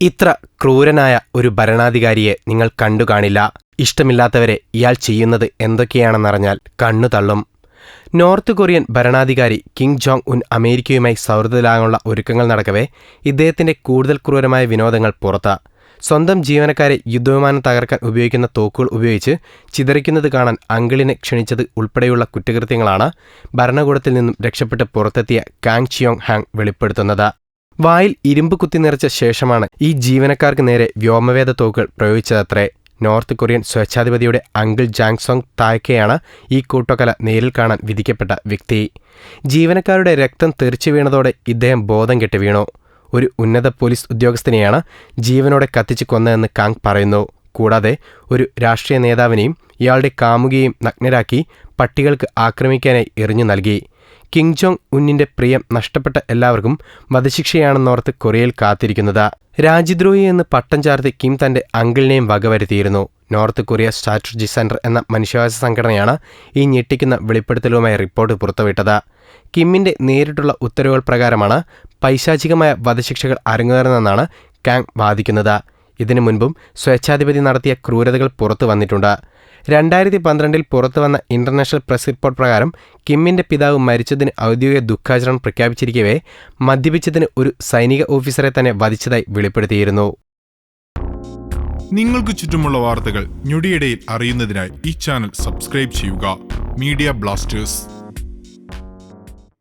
ഇത്ര ക്രൂരനായ ഒരു ഭരണാധികാരിയെ നിങ്ങൾ കണ്ടു കാണില്ല. ഇഷ്ടമില്ലാത്തവരെ ഇയാൾ ചെയ്യുന്നത് എന്തൊക്കെയാണെന്നറിഞ്ഞാൽ കണ്ണു തള്ളും. നോർത്ത് കൊറിയൻ ഭരണാധികാരി കിങ് ജോങ് ഉൻ അമേരിക്കയുമായി സൗഹൃദത്തിലാകാനുള്ള ഒരുക്കങ്ങൾ നടക്കവേ ഇദ്ദേഹത്തിന്റെ കൂടുതൽ ക്രൂരമായ വിനോദങ്ങൾ പുറത്ത. സ്വന്തം ജീവനക്കാരെ യുദ്ധവിമാനം തകർക്കാൻ ഉപയോഗിക്കുന്ന തോക്കുകൾ ഉപയോഗിച്ച് ചിതറിക്കുന്നത് കാണാൻ അങ്കിളിനെ ക്ഷണിച്ചത് ഉൾപ്പെടെയുള്ള കുറ്റകൃത്യങ്ങളാണ് ഭരണകൂടത്തിൽ നിന്നും രക്ഷപ്പെട്ട് പുറത്തെത്തിയ കാങ് ചിയോങ് ഹാങ് വെളിപ്പെടുത്തുന്നത്. വായിൽ ഇരുമ്പ് കുത്തി നിറച്ച ശേഷമാണ് ഈ ജീവനക്കാർക്ക് നേരെ വ്യോമവേദ തോക്കുകൾ പ്രയോഗിച്ചതത്രേ. നോർത്ത് കൊറിയൻ സ്വേച്ഛാധിപതിയുടെ അങ്കിൾ ജാങ്സോങ് തായ്ക്കയാണ് ഈ കൂട്ടക്കൊല നേരിൽ കാണാൻ വിധിക്കപ്പെട്ട വ്യക്തി. ജീവനക്കാരുടെ രക്തം തെറിച്ചു വീണതോടെ ഇദ്ദേഹം ബോധം കെട്ട് വീണു. ഒരു ഉന്നത പോലീസ് ഉദ്യോഗസ്ഥനെയാണ് ജീവനോടെ കത്തിച്ചു കൊന്നതെന്ന് കാങ് പറയുന്നു. കൂടാതെ ഒരു രാഷ്ട്രീയ നേതാവിനെയും ഇയാളുടെ കാമുകിയെയും നഗ്നരാക്കി പട്ടികൾക്ക് ആക്രമിക്കാനായി എറിഞ്ഞു നൽകി. കിങ് ജോങ് ഉന്നിന്റെ പ്രിയം നഷ്ടപ്പെട്ട എല്ലാവർക്കും വധശിക്ഷയാണെന്നോർത്ത് കൊറിയയിൽ കാത്തിരിക്കുന്നത്. രാജ്യദ്രോഹി എന്ന് പട്ടം ചാർത്തി കിം തന്റെ അങ്കിളിനെയും വകവരുത്തിയിരുന്നു. നോർത്ത് കൊറിയ സ്ട്രാറ്റജി സെന്റർ എന്ന മനുഷ്യാവകാശ സംഘടനയാണ് ഈ ഞെട്ടിക്കുന്ന വെളിപ്പെടുത്തലുമായി റിപ്പോർട്ട് പുറത്തുവിട്ടത്. കിമ്മിന്റെ നേരിട്ടുള്ള ഉത്തരവുകൾ പ്രകാരമാണ് പൈശാചികമായ വധശിക്ഷകൾ അരങ്ങേറുന്നതെന്നാണ് കാങ് വാദിക്കുന്നത്. ഇതിനു മുൻപും സ്വേച്ഛാധിപതി നടത്തിയ ക്രൂരതകൾ പുറത്തു വന്നിട്ടുണ്ട്. രണ്ടായിരത്തി പന്ത്രണ്ടിൽ പുറത്തുവന്ന ഇന്റർനാഷണൽ പ്രസ് റിപ്പോർട്ട് പ്രകാരം കിമ്മിന്റെ പിതാവ് മരിച്ചതിന് ഔദ്യോഗിക ദുഃഖാചരണം പ്രഖ്യാപിച്ചിരിക്കവേ മദ്യപിച്ചതിന് ഒരു സൈനിക ഓഫീസറെ തന്നെ വധിച്ചതായി വെളിപ്പെടുത്തിയിരുന്നു. നിങ്ങൾക്ക് ചുറ്റുമുള്ള വാർത്തകൾ ഞൊടിയിടയിൽ അറിയുന്നതിനായി ഈ ചാനൽ സബ്സ്ക്രൈബ് ചെയ്യുക. Media Blasters.